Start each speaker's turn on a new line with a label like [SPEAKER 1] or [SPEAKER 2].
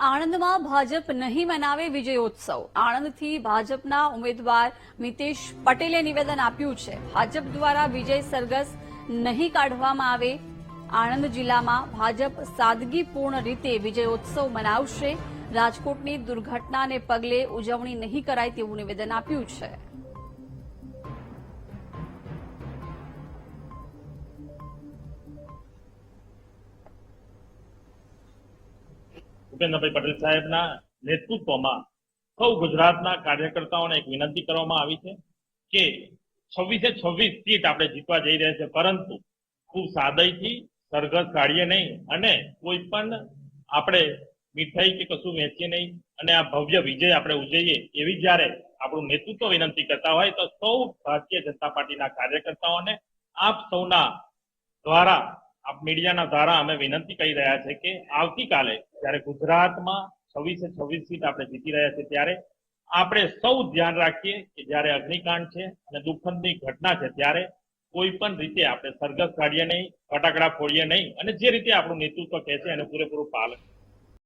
[SPEAKER 1] આણંદમાં ભાજપ નહીં મનાવે વિજયોત્સવ. આણંદથી ભાજપના ઉમેદવાર મિતેશ પટેલે નિવેદન આપ્યું છે. ભાજપ દ્વારા વિજય સરઘસ નહીં કાઢવામાં આવે. આણંદ જિલ્લામાં ભાજપ સાદગીપૂર્ણ રીતે વિજયોત્સવ મનાવશે. રાજકોટની દુર્ઘટનાને પગલે ઉજવણી નહીં કરાય તેવું નિવેદન આપ્યું છે.
[SPEAKER 2] ભૂપેન્દ્રભાઈ પટેલ સાહેબના નેતૃત્વમાં સૌ ગુજરાતના કાર્યકર્તાઓને એક વિનંતી કરવામાં આવી છે કે છવ્વીસે છવ્વીસ સીટ આપણે જીતવા જઈ રહ્યા છે, પરંતુ ખૂબ સાદયથી સરઘસ કાઢીએ નહીં અને કોઈ પણ આપણે મીઠાઈ કે કશું વેચીએ નહીં અને આ ભવ્ય વિજય આપણે ઉજવીએ એવી જ્યારે આપણું નેતૃત્વ વિનંતી કરતા હોય તો સૌ ભારતીય જનતા પાર્ટીના કાર્યકર્તાઓને આપ સૌના દ્વારા આપ મીડિયાના દ્વારા અમે વિનંતી કરી રહ્યા છે કે આવતીકાલે જ્યારે ગુજરાતમાં છવ્વીસે છવ્વીસ સીટ આપણે જીતી રહ્યા છે ત્યારે આપણે સૌ ધ્યાન રાખીએ કે જ્યારે અગ્નિકાંડ છે અને દુઃખદની ઘટના છે ત્યારે કોઈ પણ રીતે આપણે સરઘસ કાઢીએ નહીં, ફટાકડા ફોડીએ નહીં અને જે રીતે આપણું નેતૃત્વ કહે છે એનું પૂરેપૂરું પાલન